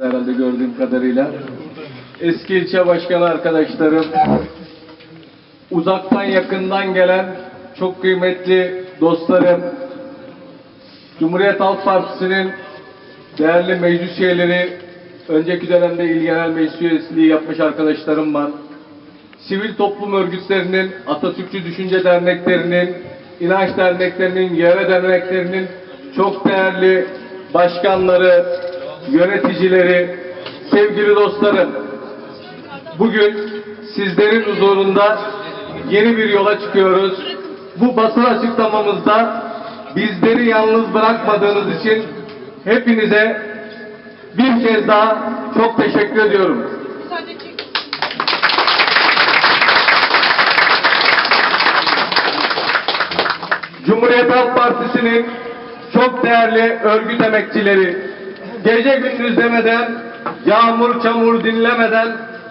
herhalde gördüğüm kadarıyla. Eski ilçe başkanı arkadaşlarım, uzaktan yakından gelen çok kıymetli dostlarım, Cumhuriyet Halk Partisi'nin değerli meclis üyeleri, önceki dönemde il genel meclis üyesiliği yapmış arkadaşlarım var. Sivil toplum örgütlerinin, Atatürkçü Düşünce Derneklerinin, inanç derneklerinin, yere derneklerinin çok değerli başkanları, yöneticileri, sevgili dostlarım, bugün sizlerin huzurunda yeni bir yola çıkıyoruz. Bu basın açıklamamızda bizleri yalnız bırakmadığınız için hepinize bir kez daha çok teşekkür ediyorum. Cumhuriyet Halk Partisi'nin çok değerli örgüt emekçileri, gece gündüz demeden, yağmur çamur dinlemeden,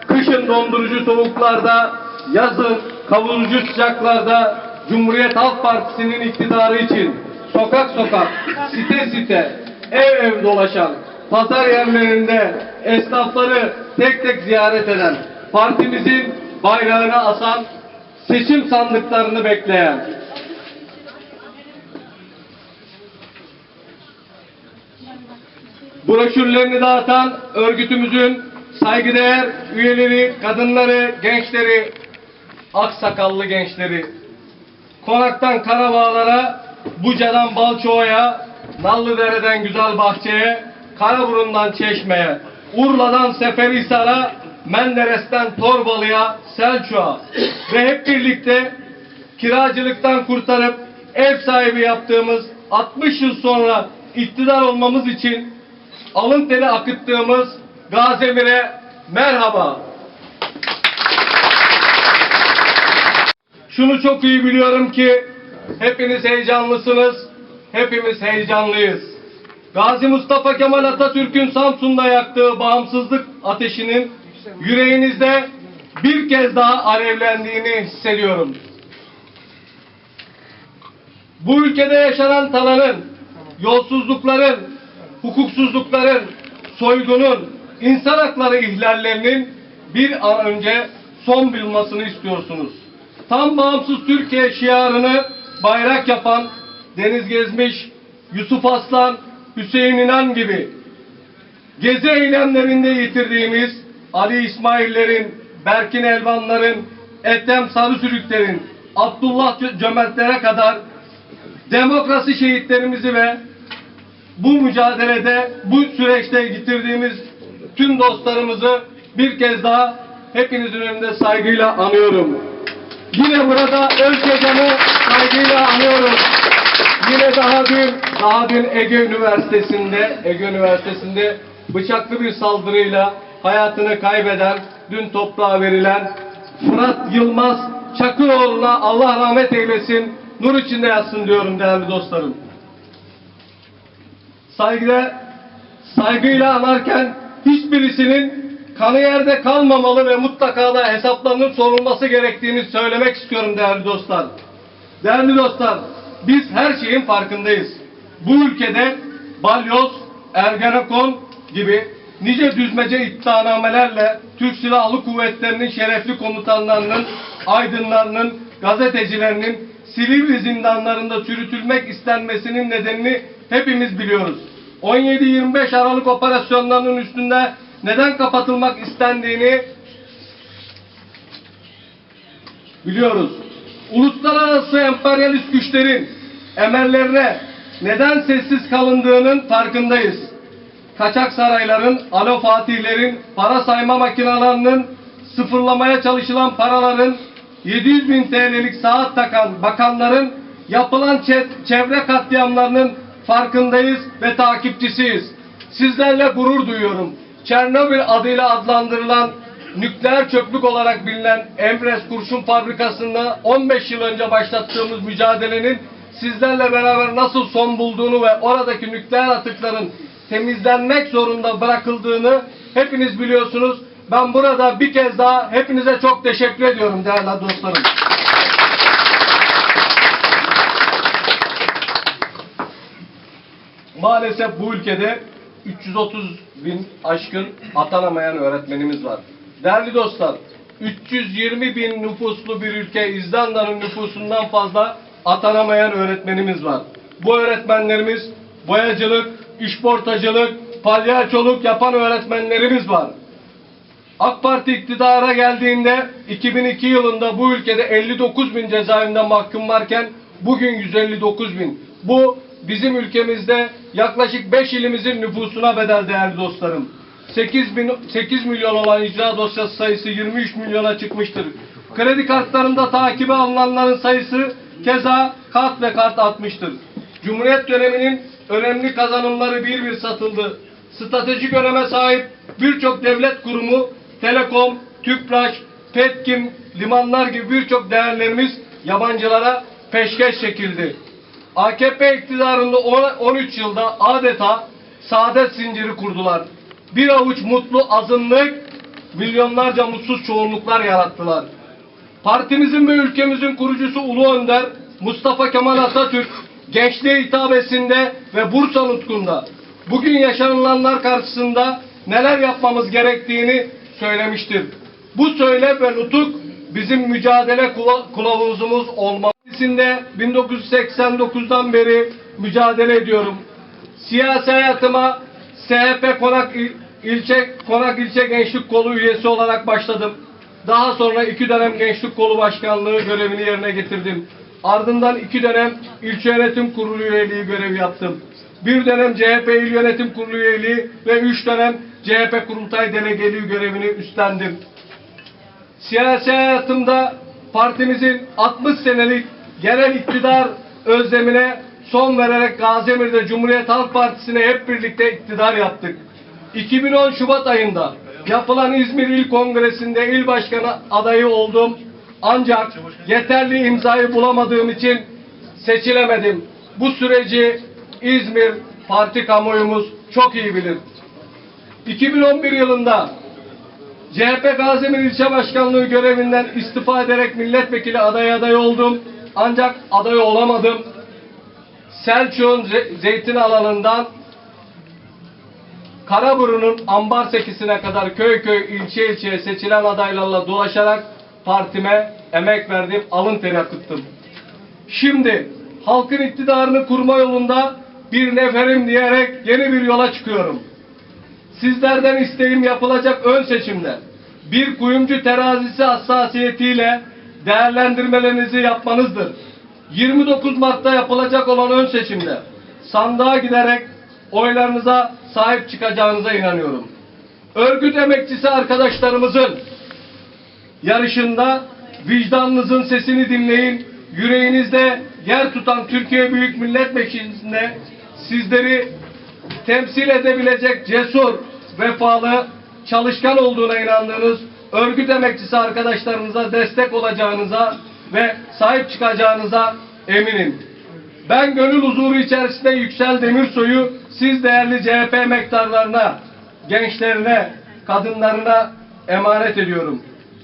kışın dondurucu soğuklarda, yazın kavurucu sıcaklarda Cumhuriyet Halk Partisi'nin iktidarı için sokak sokak, site site, ev ev dolaşan, pazar yerlerinde esnafları tek tek ziyaret eden, partimizin bayrağını asan, seçim sandıklarını bekleyen, broşürlerini dağıtan örgütümüzün saygıdeğer üyeleri, kadınları, gençleri, aksakallı gençleri, Konaktan Karabağlar'a, Buca'dan Balçova'ya, Nallıdere'den Güzel Bahçe'ye, Karaburun'dan Çeşme'ye, Urla'dan Seferihisar'a, Menderes'ten Torbalı'ya, Selçuk'a ve hep birlikte kiracılıktan kurtarıp ev sahibi yaptığımız 60 yıl sonra iktidar olmamız için alın teri akıttığımız Gazemir'e merhaba. Şunu çok iyi biliyorum ki hepiniz heyecanlısınız, hepimiz heyecanlıyız. Gazi Mustafa Kemal Atatürk'ün Samsun'da yaktığı bağımsızlık ateşinin yüreğinizde bir kez daha alevlendiğini hissediyorum. Bu ülkede yaşanan talanın, yolsuzlukların, hukuksuzlukların, soygunun, insan hakları ihlallerinin bir an önce son bulmasını istiyorsunuz. Tam bağımsız Türkiye şiarını bayrak yapan Deniz Gezmiş, Yusuf Aslan, Hüseyin İnan gibi gezi eylemlerinde yitirdiğimiz Ali İsmail'lerin, Berkin Elvan'ların, Ethem Sarısürükler'in, Abdullah Cömert'lere kadar demokrasi şehitlerimizi ve bu mücadelede, bu süreçte yitirdiğimiz tüm dostlarımızı bir kez daha hepinizin önünde saygıyla anıyorum. Yine burada Özgecan'ı saygıyla anıyorum. Yine daha dün, daha dün Ege Üniversitesi'nde, Ege Üniversitesi'nde bıçaklı bir saldırıyla hayatını kaybeden, dün toprağa verilen Fırat Yılmaz Çakıroğlu'na Allah rahmet eylesin, nur içinde yatsın diyorum değerli dostlarım. Saygıyla, saygıyla anarken hiçbirisinin kanı yerde kalmamalı ve mutlaka da hesaplarının sorulması gerektiğini söylemek istiyorum değerli dostlar. Değerli dostlar, biz her şeyin farkındayız. Bu ülkede balyoz, ergenekon gibi nice düzmece iddianamelerle Türk Silahlı Kuvvetleri'nin şerefli komutanlarının, aydınlarının, gazetecilerinin Silivri zindanlarında çürütülmek istenmesinin nedenini hepimiz biliyoruz. 17-25 Aralık operasyonlarının üstünde neden kapatılmak istendiğini biliyoruz. Uluslararası emperyalist güçlerin emellerine neden sessiz kalındığının farkındayız. Kaçak sarayların, alo fatihlerin, para sayma makinalarının, sıfırlamaya çalışılan paraların, 700 bin TL'lik saat takan bakanların yapılan çe- çevre katliamlarının farkındayız ve takipçisiyiz. Sizlerle gurur duyuyorum. Çernobil adıyla adlandırılan nükleer çöplük olarak bilinen Emres Kurşun Fabrikası'nda 15 yıl önce başlattığımız mücadelenin sizlerle beraber nasıl son bulduğunu ve oradaki nükleer atıkların temizlenmek zorunda bırakıldığını hepiniz biliyorsunuz. Ben burada bir kez daha hepinize çok teşekkür ediyorum değerli dostlarım. Maalesef bu ülkede 330 bin aşkın atanamayan öğretmenimiz var. Değerli dostlar, 320 bin nüfuslu bir ülke İzlanda'nın nüfusundan fazla atanamayan öğretmenimiz var. Bu öğretmenlerimiz boyacılık, işportacılık, palyaçoluk yapan öğretmenlerimiz var. AK Parti iktidara geldiğinde 2002 yılında bu ülkede 59 bin cezaevinde mahkum varken bugün 159 bin. Bu bizim ülkemizde yaklaşık 5 ilimizin nüfusuna bedel değerli dostlarım. 8, bin, 8 milyon olan icra dosyası sayısı 23 milyona çıkmıştır. Kredi kartlarında takibe alınanların sayısı keza kat ve kat artmıştır. Cumhuriyet döneminin önemli kazanımları bir bir satıldı. Stratejik öneme sahip birçok devlet kurumu, Telekom, Tüpraş, Petkim, limanlar gibi birçok değerlerimiz yabancılara peşkeş çekildi. AKP iktidarında on- 13 yılda adeta saadet zinciri kurdular. Bir avuç mutlu azınlık, milyonlarca mutsuz çoğunluklar yarattılar. Partimizin ve ülkemizin kurucusu Ulu Önder Mustafa Kemal Atatürk gençliğe hitabesinde ve Bursa nutkunda bugün yaşanılanlar karşısında neler yapmamız gerektiğini söylemiştir. Bu söyle ve nutuk bizim mücadele kula- kılavuzumuz olmasında 1989'dan beri mücadele ediyorum. Siyasi hayatıma SHP Konak İl- ilçe Konak ilçe gençlik kolu üyesi olarak başladım. Daha sonra iki dönem gençlik kolu başkanlığı görevini yerine getirdim. Ardından iki dönem ilçe yönetim kurulu üyeliği görevi yaptım. Bir dönem CHP il yönetim kurulu üyeliği ve üç dönem CHP kurultay delegeliği görevini üstlendim. Siyasi hayatımda partimizin 60 senelik genel iktidar özlemine son vererek Gaziemir'de Cumhuriyet Halk Partisi'ne hep birlikte iktidar yaptık. 2010 Şubat ayında yapılan İzmir İl Kongresi'nde il başkanı adayı oldum. Ancak yeterli imzayı bulamadığım için seçilemedim. Bu süreci İzmir parti kamuoyumuz çok iyi bilir. 2011 yılında CHP Gaziemir İlçe Başkanlığı görevinden istifa ederek milletvekili adayı aday oldum. Ancak aday olamadım. Selçuk'un Ze- zeytin alanından Karaburun'un ambar sekisine kadar köy köy ilçe ilçe seçilen adaylarla dolaşarak partime emek verdim, alın teri akıttım. Şimdi halkın iktidarını kurma yolunda bir neferim diyerek yeni bir yola çıkıyorum. Sizlerden isteğim yapılacak ön seçimde bir kuyumcu terazisi hassasiyetiyle değerlendirmelerinizi yapmanızdır. 29 Mart'ta yapılacak olan ön seçimde sandığa giderek oylarınıza sahip çıkacağınıza inanıyorum. Örgüt emekçisi arkadaşlarımızın yarışında vicdanınızın sesini dinleyin. Yüreğinizde yer tutan Türkiye Büyük Millet Meclisi'nde sizleri temsil edebilecek cesur, vefalı, çalışkan olduğuna inandığınız örgüt emekçisi arkadaşlarınıza destek olacağınıza ve sahip çıkacağınıza eminim. Ben gönül huzuru içerisinde Yüksel Demirsoy'u siz değerli CHP emektarlarına, gençlerine, kadınlarına emanet ediyorum.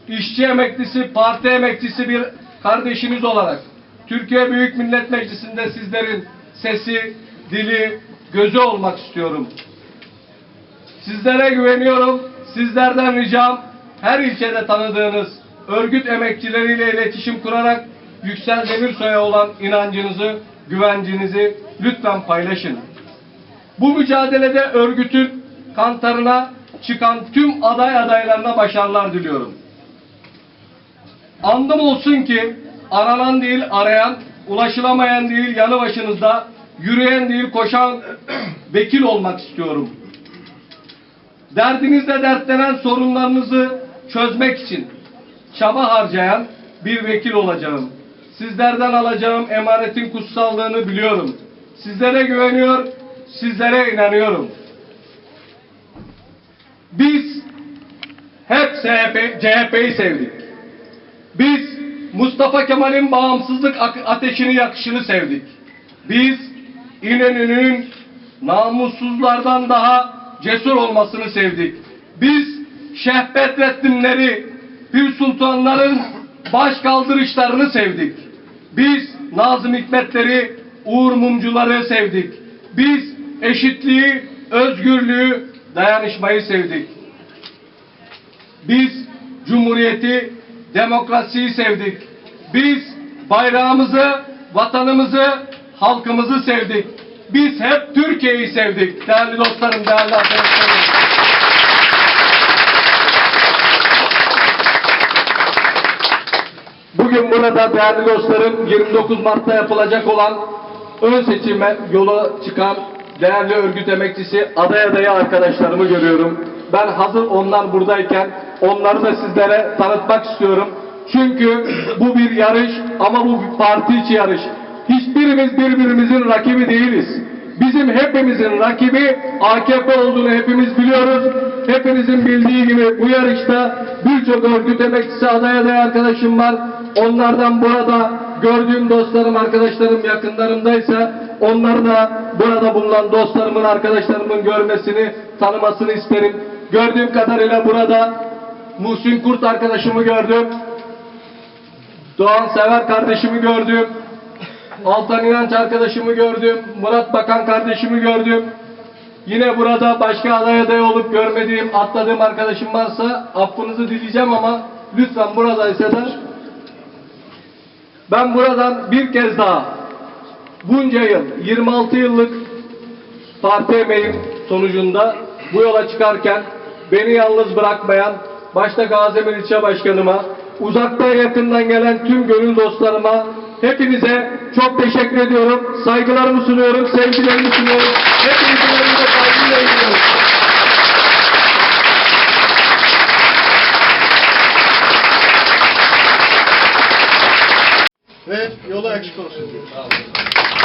İşçi emeklisi, parti emeklisi bir kardeşiniz olarak Türkiye Büyük Millet Meclisi'nde sizlerin sesi, dili, gözü olmak istiyorum. Sizlere güveniyorum. Sizlerden ricam her ilçede tanıdığınız örgüt emekçileriyle iletişim kurarak Yüksel Demirsoy'a olan inancınızı, güvencinizi lütfen paylaşın. Bu mücadelede örgütün kantarına çıkan tüm aday adaylarına başarılar diliyorum. Andım olsun ki aranan değil arayan, ulaşılamayan değil yanı başınızda, yürüyen değil koşan vekil olmak istiyorum. Derdinizle dertlenen sorunlarınızı çözmek için çaba harcayan bir vekil olacağım. Sizlerden alacağım emanetin kutsallığını biliyorum. Sizlere güveniyor, sizlere inanıyorum. Biz hep CHP, CHP'yi sevdik. Biz Mustafa Kemal'in bağımsızlık ateşini yakışını sevdik. Biz İnönü'nün namussuzlardan daha cesur olmasını sevdik. Biz Şeyh Bedrettinleri, Pir Sultanların baş kaldırışlarını sevdik. Biz Nazım Hikmetleri, Uğur Mumcuları sevdik. Biz eşitliği, özgürlüğü, dayanışmayı sevdik. Biz cumhuriyeti, demokrasiyi sevdik. Biz bayrağımızı, vatanımızı, halkımızı sevdik. Biz hep Türkiye'yi sevdik. Değerli dostlarım, değerli arkadaşlarım. Bugün burada değerli dostlarım 29 Mart'ta yapılacak olan ön seçime yola çıkan değerli örgüt emekçisi aday adayı arkadaşlarımı görüyorum. Ben hazır onlar buradayken onları da sizlere tanıtmak istiyorum. Çünkü bu bir yarış ama bu bir parti içi yarış. Hiçbirimiz birbirimizin rakibi değiliz. Bizim hepimizin rakibi AKP olduğunu hepimiz biliyoruz. Hepinizin bildiği gibi bu yarışta birçok örgüt emekçisi aday aday arkadaşım var. Onlardan burada gördüğüm dostlarım, arkadaşlarım yakınlarımdaysa onları da burada bulunan dostlarımın, arkadaşlarımın görmesini, tanımasını isterim. Gördüğüm kadarıyla burada Muhsin Kurt arkadaşımı gördüm. Doğan Sever kardeşimi gördüm. Altan İnanç arkadaşımı gördüm. Murat Bakan kardeşimi gördüm. Yine burada başka aday aday olup görmediğim, atladığım arkadaşım varsa affınızı dileyeceğim ama lütfen buradaysa da ben buradan bir kez daha bunca yıl, 26 yıllık parti emeğim sonucunda bu yola çıkarken beni yalnız bırakmayan başta Gaziemir İlçe Başkanıma, uzaktan yakından gelen tüm gönül dostlarıma hepinize çok teşekkür ediyorum. Saygılarımı sunuyorum, sevgilerimi sunuyorum. Hepinizin önünde saygıyla eğiliyorum. Ve yolu açık olsun. Şöyle